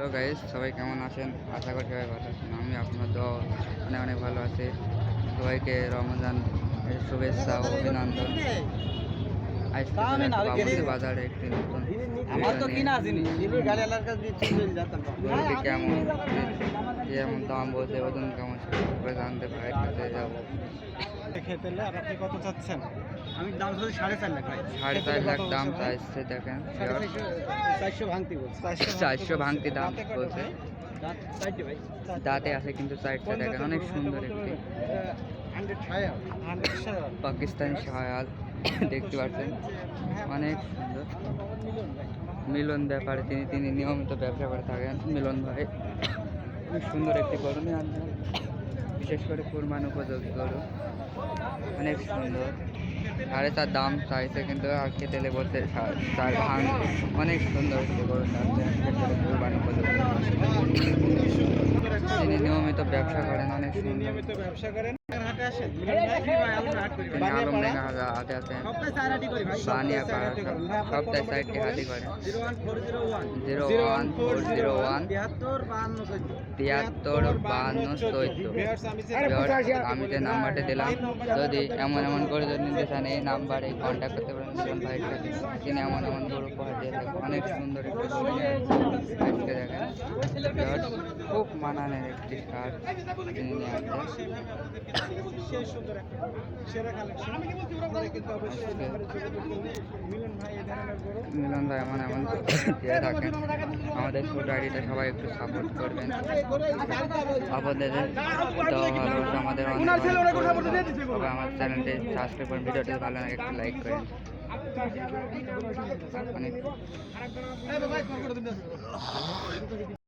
Hello guys সবাই কেমন আছেন? আশা করি সবাই ভালো আছেন। আমি আপনার দোয়া অনেক অনেক ভালো আছি। সবাইকে রমজান এর শুভেচ্ছা ও অভিনন্দন। আজকে বাজারে একটি নতুন আমার তো কিনা আসেনি। গাড়ি কাছে কেমন কেমন দাম বলছে? ওজন কেমন সেটা জানতে ভাইয়ের কাছে যাব। খেতে আর আপনি কত চাচ্ছেন? আমি দাম শুধু সাড়ে চার লাখ ভাই। সাড়ে চার লাখ দাম চাইছে দেখেন চারশো ভাঙতি বলছে। চারশো ভাঙতি দাম দাঁতে বলছে। দাঁত আছে কিন্তু চারটা দেখেন অনেক সুন্দর একটি। পাকিস্তানি শায়াল দেখতে পাচ্ছেন। অনেক সুন্দর। মিলন ব্যাপারে তিনি তিনি নিয়মিত ব্যবসা করে থাকেন, মিলন ভাই। অনেক সুন্দর একটি গরু নিয়ে আনছেন। বিশেষ করে কুরবান উপযোগী গরু। অনেক সুন্দর। সাড়ে তার দাম চাইছে কিন্তু বলছে সা- চার ভাঙ অনেক সুন্দর গরু চাচ্ছে কুরবান উপযোগী তিনি নিয়মিত ব্যবসা করেন অনেক নিয়মিত ব্যবসা করেন করি। করি করে। তিয়াত্তর চোদ্দ। ভিউয়ার্স, আমি যে নাম্বারটি দিলাম যদি এমন এমন করে যদি নিতে চান এই নাম্বারে কন্ট্যাক্ট করতে পারেন। মিলন ভাইয়ের সাথে তিনি এমন এমন গরু উপহার দিয়ে অনেক সুন্দর একটি খুব মানানের একটি শার্ট নিয়ে। মিলন ভাই এমন এমন দিয়ে থাকেন আমাদের ছোট আইডিটা সবাই একটু সাপোর্ট করবেন আপনাদের দেওয়া ভালোবাসা আমাদের আমার চ্যানেলটি সাবস্ক্রাইব করুন ভিডিওটি ভালো লাগে একটু লাইক করেন অনেক